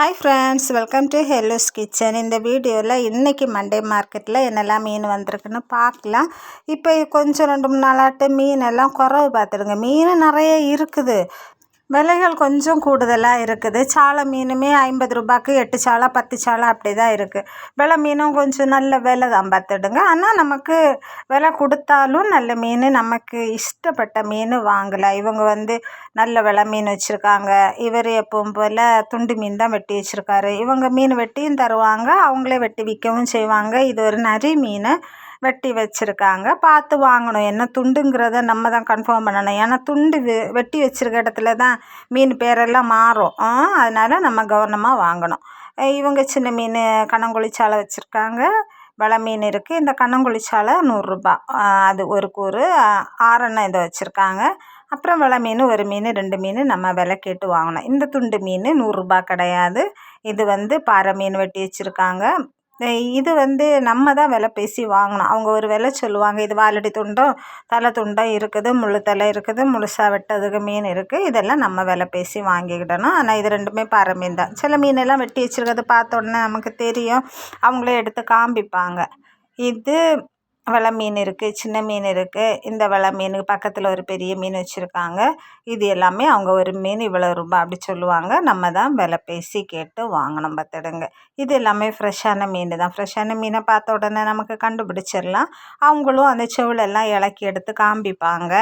Hi friends welcome to hello's kitchen இந்த வீடியோவில் இன்றைக்கி மண்டே மார்க்கெட்டில் என்னெல்லாம் மீன் வந்திருக்குன்னு பார்க்கலாம். இப்போ கொஞ்சம் ரெண்டு மூணு நாளாட்டு மீன் எல்லாம் குறவு பார்த்துடுங்க. மீன் நிறைய இருக்குது. விலைகள் கொஞ்சம் கூடுதலாக இருக்குது. சாலை மீனுமே ஐம்பது ரூபாய்க்கு எட்டு சாலை பத்து சாலை அப்படி தான் இருக்குது விலை மீனும் கொஞ்சம் நல்ல விலை தான் பார்த்துடுங்க. ஆனால் நமக்கு விலை கொடுத்தாலும் நல்ல மீன் நமக்கு இஷ்டப்பட்ட மீன் வாங்கலாம். இவங்க வந்து நல்ல விலை மீன் வச்சுருக்காங்க. இவர் எப்பவும் போல் துண்டு மீன் தான் வெட்டி வச்சுருக்காரு. இவங்க மீன் வெட்டியும் தருவாங்க. அவங்களே வெட்டி விற்கவும் செய்வாங்க. இது ஒரு நரி மீன். வெட்டி வச்சுருக்காங்க. பார்த்து வாங்கணும். என்ன துண்டுங்கிறத நம்ம தான் கன்ஃபார்ம் பண்ணணும். ஏன்னா துண்டு வெட்டி வச்சுருக்க இடத்துல தான் மீன் பேரெல்லாம் மாறும். அதனால் நம்ம கவனமாக வாங்கணும். இவங்க சின்ன மீன் கணங்குழி வச்சுருக்காங்க. வலை மீன் இருக்குது இந்த கண்ணங்குழிச்சாலை நூறுரூபா. அது ஒரு கூறு. ஆறெண்ணம் இதை வச்சுருக்காங்க. அப்புறம் வலை மீன் ஒரு மீன் ரெண்டு மீன் நம்ம விலை கேட்டு வாங்கணும். இந்த துண்டு மீன் நூறுரூபா கிடையாது. இது வந்து பாறை மீன் வெட்டி வச்சுருக்காங்க. இது வந்து நம்ம தான் விலை பேசி வாங்கணும் அவங்க ஒரு விலை சொல்லுவாங்க இது வாலடி துண்டும் தலை துண்டும் இருக்குது முழு தலை இருக்குது முழுசாக வெட்டதுக்கு மீன் இருக்குது இதெல்லாம் நம்ம விலை பேசி வாங்கிக்கிடணும். ஆனால் இது ரெண்டுமே பாறை மீன் தான். சில மீனெல்லாம் வெட்டி வச்சுருக்கிறது பார்த்த உடனே நமக்கு தெரியும். அவங்களே எடுத்து காமிப்பாங்க. இது வலை மீன் இருக்குது சின்ன மீன் இருக்குது இந்த வலை மீன் பக்கத்தில் ஒரு பெரிய மீன் வச்சுருக்காங்க. இது எல்லாமே அவங்க ஒரு மீன் இவ்வளோ ரூபாய் அப்படி சொல்லுவாங்க. நம்ம தான் விலை பேசி கேட்டு வாங்கணும் பார்த்துடுங்க. இது எல்லாமே ஃப்ரெஷ்ஷான மீன் தான். ஃப்ரெஷ்ஷான மீனை பார்த்த உடனே நமக்கு கண்டுபிடிச்சிடலாம். அவங்களும் அந்த செவிலெல்லாம் இலக்கி எடுத்து காண்பிப்பாங்க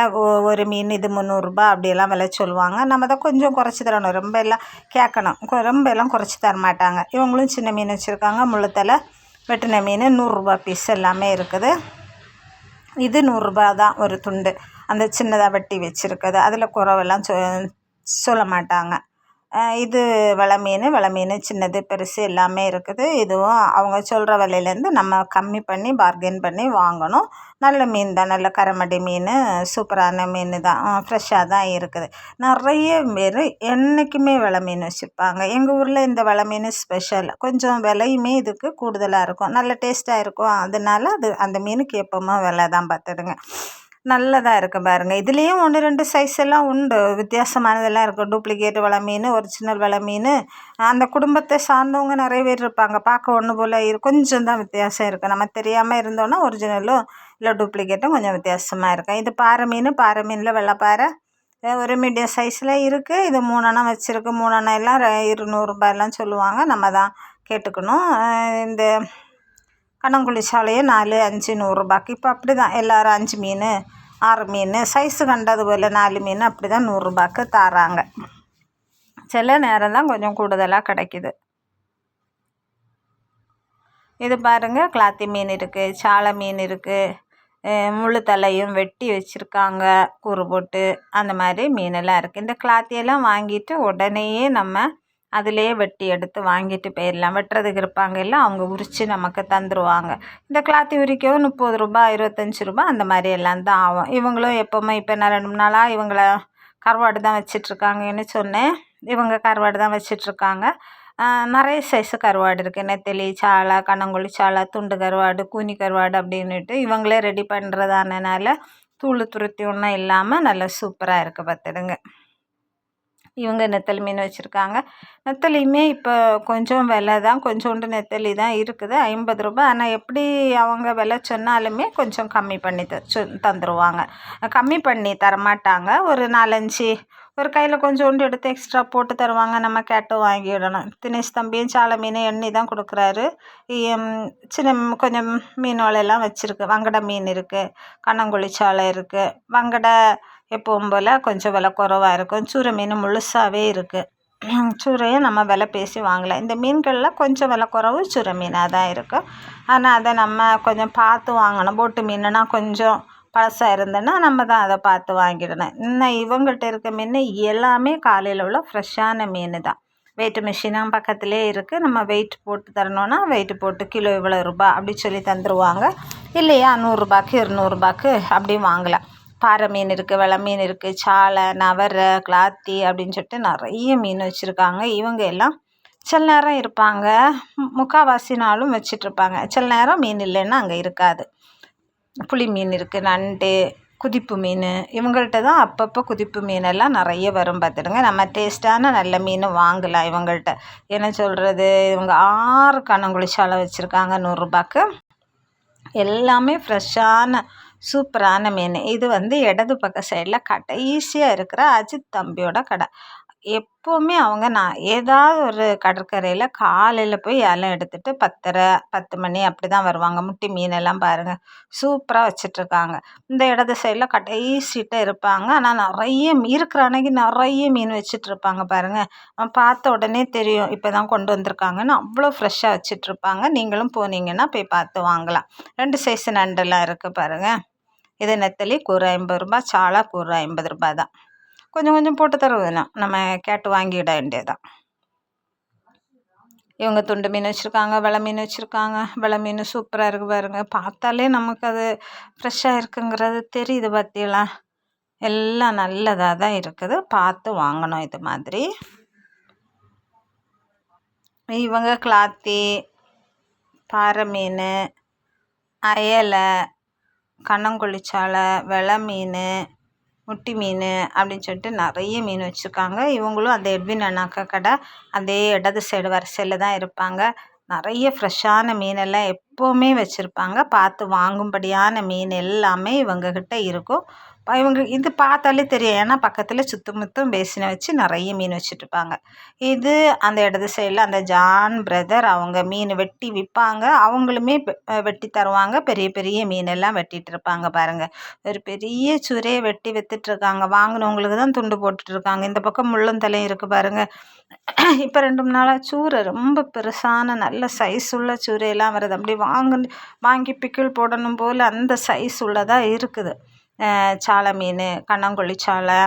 ஒரு மீன் இது முந்நூறுரூபா அப்படியெல்லாம் விலை சொல்லுவாங்க. நம்ம தான் கொஞ்சம் குறைச்சி தரணும். ரொம்ப எல்லாம் கேட்கணும். ரொம்ப எல்லாம் குறைச்சி தர மாட்டாங்க. இவங்களும் சின்ன மீன் வச்சுருக்காங்க. முள்ளத்தில் வெட்டின மீன் நூறுரூபா பீஸ் எல்லாமே இருக்குது. இது நூறுரூபா தான் ஒரு துண்டு. அந்த சின்னதாக வெட்டி வச்சிருக்கறது. அதில் குறவெல்லாம் சொ சொல்ல மாட்டாங்க. இது வலை மீன் வலை மீன் சின்னது பெருசு எல்லாமே இருக்குது. இதுவும் அவங்க சொல்கிற விலையிலேருந்து நம்ம கம்மி பண்ணி பார்கெயின் பண்ணி வாங்கணும். நல்ல மீன் தான் நல்ல கரமடி மீன் சூப்பரான மீன் தான் ஃப்ரெஷ்ஷாக தான் இருக்குது. நிறைய பேர் என்றைக்குமே வலை மீன் வச்சுருப்பாங்க எங்கள் ஊரில் இந்த வலை மீன் ஸ்பெஷல் கொஞ்சம் விலையுமே இதுக்கு கூடுதலாக இருக்கும். நல்ல டேஸ்ட்டாக இருக்கும். அதனால அது அந்த மீனுக்கு எப்போவுமே விலை தான் பார்த்துடுங்க நல்லதாக இருக்குது பாருங்கள் இதுலேயும் ஒன்று ரெண்டு சைஸ் எல்லாம் உண்டு. வித்தியாசமானதெல்லாம் இருக்குது டூப்ளிகேட் வலை மீன் ஒரிஜினல் வலை மீன். அந்த குடும்பத்தை சார்ந்தவங்க நிறைய பேர் இருப்பாங்க. பார்க்க ஒன்று போல் இரு கொஞ்சம் தான் வித்தியாசம் இருக்குது நம்ம தெரியாமல் இருந்தோன்னா ஒரிஜினலும் இல்லை டூப்ளிகேட்டும் கொஞ்சம் வித்தியாசமாக இருக்கும் இது பாறை மீன் பாறை மீனில் வெள்ளைப்பாறை. ஒரு மீடியம் சைஸில் இருக்குது இது மூணெண்ணம் வச்சுருக்கு. மூணெண்ணம் எல்லாம் இருநூறுபாயெல்லாம் சொல்லுவாங்க. நம்ம தான் கேட்டுக்கணும். இந்த கண்ணங்குழி சாலையே நாலு அஞ்சு நூறுரூபாக்கு இப்போ அப்படி தான் எல்லோரும் அஞ்சு மீன் ஆறு மீன் சைஸு கண்டது போல் நாலு மீன் அப்படி தான் நூறுரூபாக்கு தராங்க சில நேரம் தான் கொஞ்சம் கூடுதலாக கிடைக்கிது இது பாருங்கள் கிளாத்தி மீன் இருக்குது சாலை மீன் இருக்குது முழு தலையும் வெட்டி வச்சுருக்காங்க கூறு போட்டு அந்த மாதிரி மீனெல்லாம் இருக்குது இந்த கிளாத்தியெல்லாம் வாங்கிட்டு உடனேயே நம்ம அதிலே வெட்டி எடுத்து வாங்கிட்டு போயிடலாம். வெட்டுறதுக்கு இருப்பாங்க. இல்லை அவங்க உரித்து நமக்கு தந்துடுவாங்க இந்த கிளாத்தி உரிக்கவும் முப்பது ரூபா இருபத்தஞ்சி ரூபா அந்த மாதிரி எல்லாம் தான் ஆகும். இவங்களும் எப்போவுமே இப்போ நான் ரெண்டு மூணு நாளாக இவங்கள கருவாடு தான் வச்சிட்ருக்காங்கன்னு சொன்னேன். இவங்க கருவாடு தான் வச்சிட்ருக்காங்க. நிறைய சைஸு கருவாடு இருக்குது நெத்தலி சாலை கண்ணங்குழி சாலை துண்டு கருவாடு கூனி கருவாடு அப்படின்னுட்டு இவங்களே ரெடி பண்ணுறதானனால தூள் துருத்தி ஒன்றும் இல்லாமல் நல்லா சூப்பராக இருக்குது பார்த்துடுங்க. இவங்க நெத்தலி மீன் வச்சுருக்காங்க. நெத்தலியுமே இப்போ கொஞ்சம் விலை தான் கொஞ்சோண்டு நெத்தலி தான் இருக்குது ஐம்பது ரூபாய். ஆனால் எப்படி அவங்க விலை சொன்னாலுமே கொஞ்சம் கம்மி பண்ணி த சொ தந்துடுவாங்க கம்மி பண்ணி தரமாட்டாங்க. ஒரு நாலஞ்சு ஒரு கையில் கொஞ்சோண்டு எடுத்து எக்ஸ்ட்ரா போட்டு தருவாங்க. நம்ம கேட்டு வாங்கிடணும். தினேஷ் தம்பியும் சாலை மீன் எண்ணி தான் கொடுக்குறாரு. சின்ன கொஞ்சம் மீனோலையெல்லாம் வச்சுருக்கு. வங்கடை மீன் இருக்குது கண்ணங்குழி சாலை இருக்குது வங்கடை எப்பவும் போல் கொஞ்சம் விலை குறவாக இருக்கும். சூரை மீன் முழுசாகவே இருக்குது சூரையும் நம்ம விலை பேசி வாங்கலாம். இந்த மீன்களில் கொஞ்சம் விலை குறவு சூரை மீனாக தான் இருக்கும் ஆனால் அதை நம்ம கொஞ்சம் பார்த்து வாங்கணும். போட்டு மீனுனா கொஞ்சம் பழசாக இருந்ததுன்னா நம்ம தான் அதை பார்த்து வாங்கிடணும். இன்னும் இவங்கள்ட்ட இருக்க மீன் எல்லாமே காலையில் உள்ள ஃப்ரெஷ்ஷான மீன் தான். வெயிட் மிஷினும் பக்கத்துலேயே இருக்குது நம்ம வெயிட் போட்டு தரணுன்னா வெயிட் போட்டு கிலோ இவ்வளோ ரூபா அப்படி சொல்லி தந்துடுவாங்க இல்லையா நூறுரூபாக்கு இருநூறுபாக்கு அப்படி வாங்கலாம். பாறை மீன் இருக்குது வெலை மீன் இருக்குது சாலை நவரை கிளாத்தி அப்படின்னு சொல்லிட்டு நிறைய மீன் வச்சுருக்காங்க. இவங்க எல்லாம் சில நேரம் இருப்பாங்க. முக்கால்வாசி நாளும் வச்சிட்ருப்பாங்க சில நேரம் மீன் இல்லைன்னா அங்கே இருக்காது. புளி மீன் இருக்குது நண்டு குதிப்பு மீன். இவங்கள்ட்ட தான் அப்பப்போ குதிப்பு மீனெல்லாம் நிறைய வரும் பார்த்துடுங்க. நம்ம டேஸ்ட்டான நல்ல மீன் வாங்கலாம் இவங்கள்ட்ட. என்ன சொல்கிறது இவங்க ஆறு கணங்குளிச்சாலை வச்சுருக்காங்க நூறுரூபாக்கு எல்லாமே ஃப்ரெஷ்ஷான சூப்பரான மீன். இது வந்து இடது பக்க சைடில் கடைசியாக இருக்கிற அஜித் தம்பியோட கடை. எப்போவுமே அவங்க நான் ஏதாவது ஒரு கடற்கரையில் காலையில் போய் ஏலம் எடுத்துகிட்டு பத்தரை பத்து மணி அப்படி தான் வருவாங்க. முட்டி மீனெல்லாம் பாருங்கள் சூப்பராக வச்சிட்ருக்காங்க. இந்த இடது சைடில் கடைசிட்ட இருப்பாங்க. ஆனால் நிறைய இருக்கிற அன்னைக்கு நிறைய மீன் வச்சிட்ருப்பாங்க பாருங்கள் பார்த்த உடனே தெரியும். இப்போ தான் கொண்டு வந்திருக்காங்கன்னு அவ்வளோ ஃப்ரெஷ்ஷாக வச்சிட்ருப்பாங்க. நீங்களும் போனீங்கன்னா போய் பார்த்து வாங்கலாம். ரெண்டு சைஸ் நண்டெல்லாம் இருக்குது பாருங்கள் இது நெத்தலி கூறு ஐம்பது ரூபா சாலா கூறு ஐம்பது ரூபா தான். கொஞ்சம் கொஞ்சம் போட்டு தருவதுனா நம்ம கேட்டு வாங்கிட வேண்டியதான் இவங்க துண்டு மீன் வச்சுருக்காங்க வெலை மீன் வச்சுருக்காங்க. வெலை மீன் சூப்பராக இருக்குது பாருங்க. பார்த்தாலே நமக்கு அது ஃப்ரெஷ்ஷாக இருக்குங்கிறது தெரியுது பார்த்தீங்களா எல்லாம் நல்லதாக தான் இருக்குது. பார்த்து வாங்கணும் இது மாதிரி. இவங்க கிளாத்தி பாறை மீன் அயலை கண்ணங்குழிச்சாலை வெலை மீன் முட்டி மீன் அப்படின்னு சொல்லிட்டு நிறைய மீன் வச்சுருக்காங்க. இவங்களும் அந்த எட்வின் அண்ணாக்கா கடை அதே இடது சைடு வரிசையில் தான் இருப்பாங்க. நிறைய ஃப்ரெஷ்ஷான மீனெல்லாம் எப் எப்போவுமே வச்சுருப்பாங்க. பார்த்து வாங்கும்படியான மீன் எல்லாமே இவங்கக்கிட்ட இருக்கும். இவங்க இது பார்த்தாலே தெரியும். ஏன்னா பக்கத்தில் சுத்தமுத்தும் பேசினை வச்சு நிறைய மீன் வச்சுட்ருப்பாங்க. இது அந்த இடது சைடில் அந்த ஜான் பிரதர் அவங்க மீன் வெட்டி விற்பாங்க அவங்களுமே வெட்டி தருவாங்க. பெரிய பெரிய மீனெல்லாம் வெட்டிகிட்டு இருப்பாங்க பாருங்கள் ஒரு பெரிய சுரையை வெட்டி விற்றுட்ருக்காங்க வாங்கினவங்களுக்கு தான் துண்டு போட்டுட்ருக்காங்க. இந்த பக்கம் முள்ளந்தலையும் இருக்குது பாருங்கள் இப்போ ரெண்டு மூணு நாளாக சூரை ரொம்ப பெருசான நல்ல சைஸ் உள்ள சூரையெல்லாம் வருது. அப்படி வாங்க வாங்கி பிக்கிள் போடணும் போல் அந்த சைஸ் உள்ளதாக இருக்குது. சாலை மீன் கண்ணங்கொள்ளி சாலை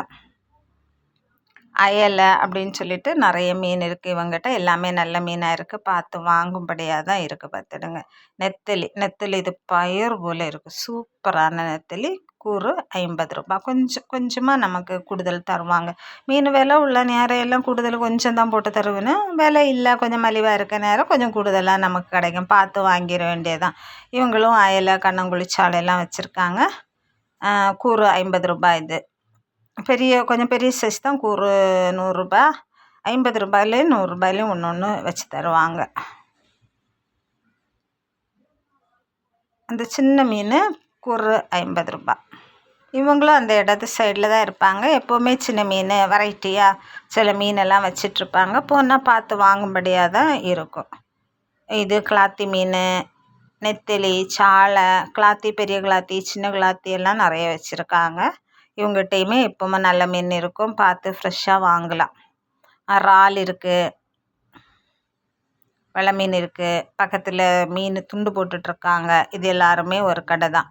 அயலை அப்படின்னு சொல்லிட்டு நிறைய மீன் இருக்குது இவங்ககிட்ட எல்லாமே நல்ல மீனாக இருக்குது பார்த்து வாங்கும்படியாக தான் இருக்குது பார்த்துடுங்க. நெத்தலி நெத்தலி இது பயிர் போல் இருக்குது சூப்பரான நெத்தலி. கூறு ஐம்பது ரூபா. கொஞ்சம் கொஞ்சமாக நமக்கு கூடுதல் தருவாங்க. மீன் விலை உள்ள நேரம் எல்லாம் கூடுதல் கொஞ்சம் தான் போட்டு தருவேன்னு விலை இல்லை கொஞ்சம் மலிவாக இருக்க நேரம் கொஞ்சம் கூடுதலாக நமக்கு கிடைக்கும். பார்த்து வாங்கிட வேண்டியதான் இவங்களும் அயலை கண்ணங்குளிச்சாலையெல்லாம் வச்சுருக்காங்க. கூறு ஐம்பது ரூபாய் இது. பெரிய கொஞ்சம் பெரிய சைஸ் தான் கூறு நூறுரூபா ஐம்பது ரூபாயிலையும் நூறுரூபாயிலையும் ஒன்று ஒன்று வச்சு தருவாங்க. அந்த சின்ன மீன் கூறு ஐம்பது ரூபா. இவங்களும் அந்த இடத்து சைடில் தான் இருப்பாங்க. எப்போவுமே சின்ன மீன் வெரைட்டியாக சில மீனெல்லாம் வச்சிட்ருப்பாங்க. போனால் பார்த்து வாங்கும்படியாக தான் இருக்கும். இது கிளாத்தி மீன் நெத்திலி சாலை கிளாத்தி பெரிய கிளாத்தி சின்ன கிளாத்தி எல்லாம் நிறைய வச்சுருக்காங்க. இவங்ககிட்டையுமே எப்போவுமே நல்ல மீன் இருக்கும். பார்த்து ஃப்ரெஷ்ஷாக வாங்கலாம். இறால் இருக்குது வெலை மீன் இருக்குது பக்கத்தில் மீன் துண்டு போட்டுட்ருக்காங்க. இது எல்லாருமே ஒரு கடை தான்.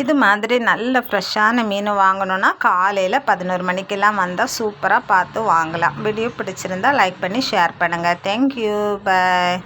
இது மாதிரி நல்ல ஃப்ரெஷ்ஷான மீன் வாங்கணுன்னா காலையில் பதினோரு மணிக்கெல்லாம் வந்தால் சூப்பராக பார்த்து வாங்கலாம். வீடியோ பிடிச்சிருந்தா லைக் பண்ணி ஷேர் பண்ணுங்கள் தேங்க்யூ பாய்